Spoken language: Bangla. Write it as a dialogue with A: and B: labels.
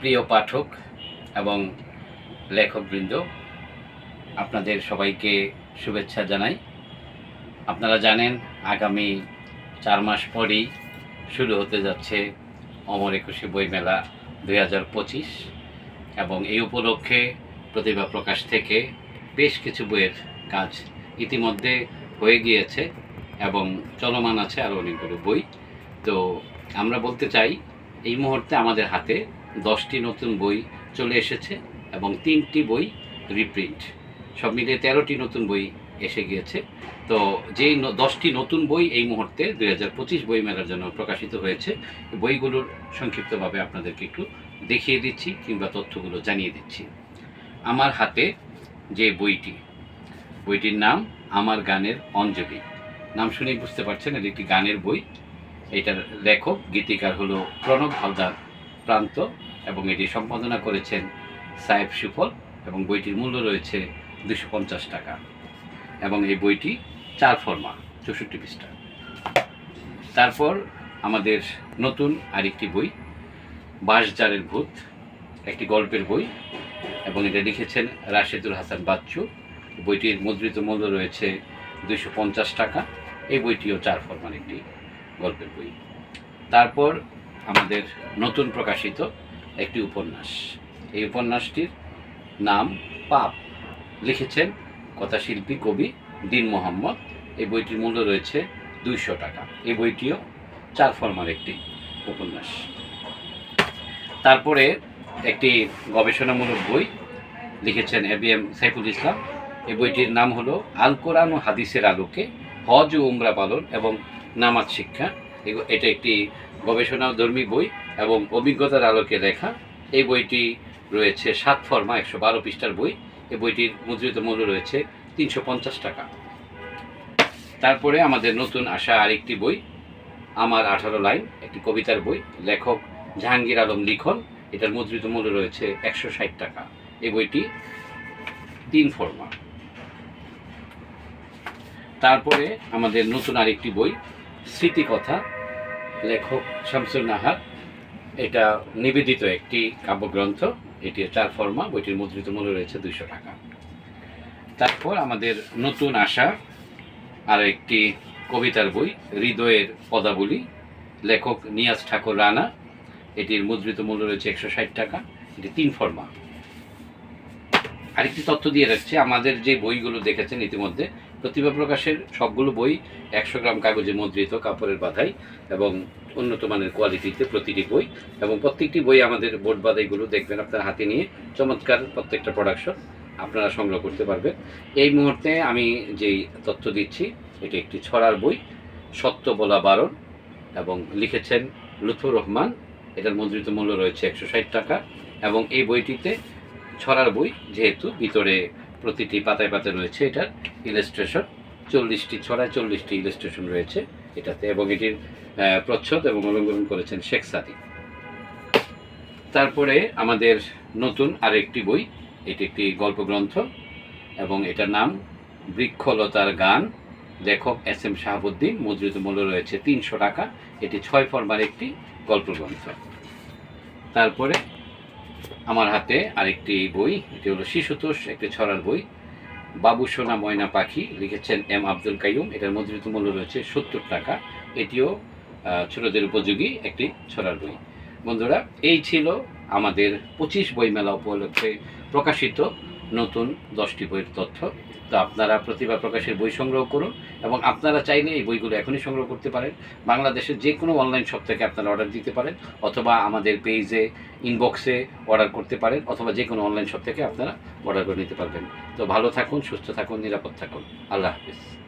A: প্রিয় পাঠক এবং লেখকবৃন্দ, আপনাদের সবাইকে শুভেচ্ছা জানাই। আপনারা জানেন, আগামী চার মাস পরেই শুরু হতে যাচ্ছে অমর একুশে বইমেলা দুই হাজার পঁচিশ এবং এই উপলক্ষে প্রতিভা প্রকাশ থেকে বেশ কিছু বইয়ের কাজ ইতিমধ্যে হয়ে গিয়েছে এবং চলমান আছে আরও অনেকগুলো বই। তো আমরা বলতে চাই, এই মুহূর্তে আমাদের হাতে দশটি নতুন বই চলে এসেছে এবং তিনটি বই রিপ্রিন্ট সব মিলিয়ে তেরোটি নতুন বই এসে গিয়েছে। তো যেই দশটি নতুন বই এই মুহূর্তে দুই হাজার পঁচিশ বই মেলার জন্য প্রকাশিত হয়েছে বইগুলোর সংক্ষিপ্তভাবে আপনাদেরকে একটু দেখিয়ে দিচ্ছি কিংবা তথ্যগুলো জানিয়ে দিচ্ছি। আমার হাতে যে বইটি, বইটির নাম আমার গানের অঞ্জলি। নাম শুনেই বুঝতে পারছেন, এটা একটি গানের বই। এটার লেখক, গীতিকার হলো প্রণব হালদার, প্রান্ত এবং এটি সম্পাদনা করেছেন সাহেব সুফল এবং বইটির মূল্য রয়েছে দুশো পঞ্চাশ টাকা। এবং এই বইটি চার ফর্মা, চৌষট্টি পৃষ্ঠা। তারপর আমাদের নতুন আরেকটি বই বাঁশজারের ভূত, একটি গল্পের বই, এবং এটা লিখেছেন রাশেদুল হাসান বাচ্চু। বইটির মুদ্রিত মূল্য রয়েছে দুইশো পঞ্চাশ টাকা। এই বইটিও চার ফরমান একটি গল্পের বই। তারপর আমাদের নতুন প্রকাশিত একটি উপন্যাস। এই উপন্যাসটির নাম পাপ। লিখেছেন কথাশিল্পী কবি দিন মোহাম্মদ। এই বইটির মূল্য রয়েছে দুইশো টাকা। এই বইটিও চার ফরমার একটি উপন্যাস। তারপরে একটি গবেষণামূলক বই লিখেছেন A B M Saiful Islam. এই বইটির নাম হলো আল কোরআন ও হাদিসের আলোকে হজ ও উমরা পালন এবং নামাজ শিক্ষা। এটা একটি গবেষণা ধর্মী বই। এবং অভিজ্ঞতার আলোকে লেখা। এই বইটি রয়েছে সাত ফর্মা, একশো বারো পৃষ্ঠার বই। এই বইটির মুদ্রিত মূল্য রয়েছে তিনশো পঞ্চাশ টাকা। তারপরে আমাদের নতুন আসা আরেকটি বই, আমার আঠারো লাইন, একটি কবিতার বই। লেখক জাহাঙ্গীর আলম লিখন, এটার মুদ্রিত মূল্য রয়েছে একশো ষাট টাকা। এই বইটি তিন ফর্মা। তারপরে আমাদের নতুন আরেকটি বই, স্মৃতিকথা, লেখক শামসুল নাহার। এটা নিবেদিত একটি কাব্যগ্রন্থ। এটি চার ফর্মা, বইটির মুদ্রিত মূল্য রয়েছে দুইশো টাকা। তারপর আমাদের নতুন আশা আর একটি কবিতার বই, হৃদয়ের পদাবলী, লেখক নিয়াজ ঠাকুর রানা। এটির মুদ্রিত মূল্য রয়েছে একশো ষাট টাকা। এটি তিন ফর্মা। আরেকটি তথ্য দিয়ে রাখছি, আমাদের যে বইগুলো দেখেছেন ইতিমধ্যে প্রতিভা প্রকাশের সবগুলো বই একশো গ্রাম কাগজে মুদ্রিত, কাপড়ের বাধাই এবং উন্নত মানের কোয়ালিটিতে প্রতিটি বই এবং প্রত্যেকটি বই আমাদের বোর্ড বাধাইগুলো দেখবেন আপনার হাতে নিয়ে। চমৎকার প্রত্যেকটা প্রোডাকশন আপনারা সংগ্রহ করতে পারবেন। এই মুহূর্তে আমি যেই তথ্য দিচ্ছি, এটি একটি ছড়ার বই, সত্য বলা বারণ এবং লিখেছেন লুথুর রহমান। এটার মুদ্রিত মূল্য রয়েছে একশো ষাট টাকা এবং এই বইটিতে ছড়ার বই যেহেতু ভিতরে প্রতিটি পাতায় পাতায় রয়েছে এটার ইলাস্ট্রেশন, চল্লিশটি, ছড়ায় চল্লিশটি ইলাস্ট্রেশন রয়েছে এটাতে এবং এটির প্রচ্ছদ এবং অলঙ্করণ করেছেন শেখ সাদি। তারপরে আমাদের নতুন আরেকটি বই, এটি একটি গল্প গ্রন্থ এবং এটার নাম বৃক্ষলতার গান। লেখক এস এম শাহাবুদ্দিন, মুদ্রিত মূল্য রয়েছে তিনশো টাকা। এটি ছয় ফর্মার একটি গল্প গ্রন্থ তারপরে আমার হাতে আরেকটি বই, এটি হলো শিশুতোষ, একটি ছড়ার বই। বাবু সোনা ময়না পাখি লিখেছেন এম আব্দুল কাইম এটার মুদ্রিত মূল্য রয়েছে সত্তর টাকা। এটিও ছোটদের উপযোগী একটি ছড়ার বই। বন্ধুরা, এই ছিল আমাদের পঁচিশ বইমেলা উপলক্ষে প্রকাশিত নতুন দশটি বইয়ের তথ্য। তো আপনারা প্রতিভা প্রকাশের বই সংগ্রহ করুন এবং আপনারা চাইলে এই বইগুলো এখনই সংগ্রহ করতে পারেন। বাংলাদেশের যে কোনো অনলাইন শপ থেকে আপনারা অর্ডার দিতে পারেন অথবা আমাদের পেজে ইনবক্সে অর্ডার করতে পারেন অথবা যে কোনো অনলাইন শপ থেকে আপনারা অর্ডার করে নিতে পারবেন। তো ভালো থাকুন, সুস্থ থাকুন, নিরাপদ থাকুন। আল্লাহ হাফিজ।